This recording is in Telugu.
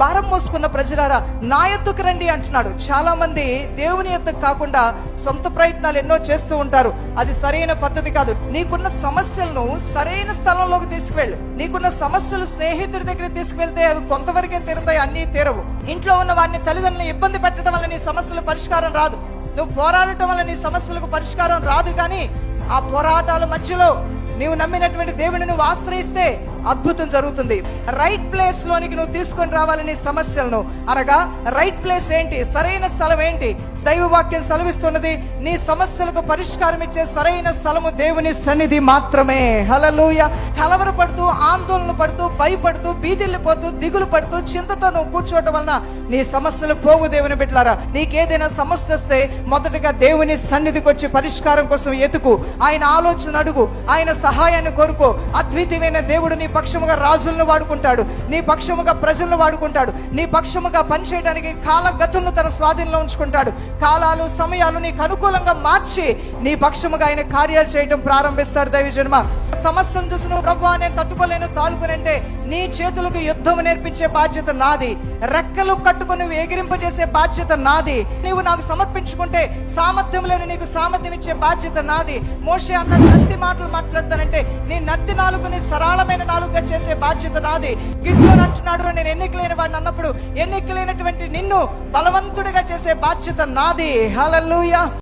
భారం మోసుకున్న ప్రజలారా నా ఎత్తుకు రండి అంటున్నాడు. చాలా మంది దేవుని ఎత్తుకు కాకుండా సొంత ప్రయత్నాలు ఎన్నో చేస్తూ ఉంటారు. అది సరైన పద్ధతి కాదు. నీకున్న సమస్యలను సరైన స్థలంలోకి తీసుకువెళ్ళు. నీకున్న సమస్యలు స్నేహితుడి దగ్గర తీసుకువెళ్తే అవి కొంతవరకే తీరుతాయి అన్నీ తీరవు. ఇంట్లో ఉన్న వారిని తల్లిదండ్రులను ఇబ్బంది పెట్టడం వల్ల నీ సమస్యలు పరిష్కారం రాదు. నువ్వు పోరాడటం వల్ల నీ సమస్యలకు పరిష్కారం రాదు కానీ ఆ పోరాటాల మధ్యలో నీవు నమ్మినటువంటి దేవుని నువ్వు ఆశ్రయిస్తే అద్భుతం జరుగుతుంది. రైట్ ప్లేస్ లోనికి నువ్వు తీసుకొని రావాలి నీ సమస్యలను. అనగా రైట్ ప్లేస్ ఏంటి? సరైన స్థలం ఏంటి? దైవ వాక్యం సెలవిస్తున్నది నీ సమస్యలకు పరిష్కారం ఇచ్చే సరైన స్థలము దేవుని సన్నిధి మాత్రమే. హలలుయ కలవర పడుతూ ఆందోళన పడుతూ భయపడుతూ బీదిల్లిపోతూ దిగులు పడుతూ చింతతో నువ్వు కూర్చోవటం వలన నీ సమస్యలు పోవు దేవుని బిడ్డలారా. నీకేదైనా సమస్య వస్తే మొదటగా దేవుని సన్నిధికి వచ్చి పరిష్కారం కోసం ఎతుకు ఆయన ఆలోచన అడుగు. ఆయన సహాయాన్ని కోరుకో. అద్వితీయమైన దేవుడు నీ పక్షముగా రాజులను వాడుకుంటాడు. నీ పక్షముగా ప్రజలను వాడుకుంటాడు. నీ పక్షముగా పనిచేయడానికి కాలగతులను తన స్వాధీనంలో ఉంచుకుంటాడు. కాలాలు సమయాలు నీకు అనుకూలంగా మార్చి నీ పక్షముగా ఆయన కార్యాలు చేయడం ప్రారంభిస్తాడు దైవ జన్మ సమస్యను చూసి నువ్వు ప్రభు నేను తట్టుకోలేను తాలుకునంటే నీ చేతులకు యుద్ధం నేర్పించే బాధ్యత నాది. రెక్కలు కట్టుకుని ఎగిరింపజేసే బాధ్యత నాది. నీవు నాకు సమర్పించుకుంటే సామర్థ్యం లేని నీకు సామర్థ్యం ఇచ్చే బాధ్యత నాది. మోషే అన్న నత్తి మాటలు మాట్లాడతానంటే నీ నత్తి నాలుగుని సరళమైన నాలుగుగా చేసే బాధ్యత నాది. గిద్యోన్ అంటున్నాడు నేను ఎన్నికలేని వాడిని అన్నప్పుడు ఎన్నికలేనటువంటి నిన్ను బలవంతుడిగా చేసే బాధ్యత నాది. హల్లెలూయా.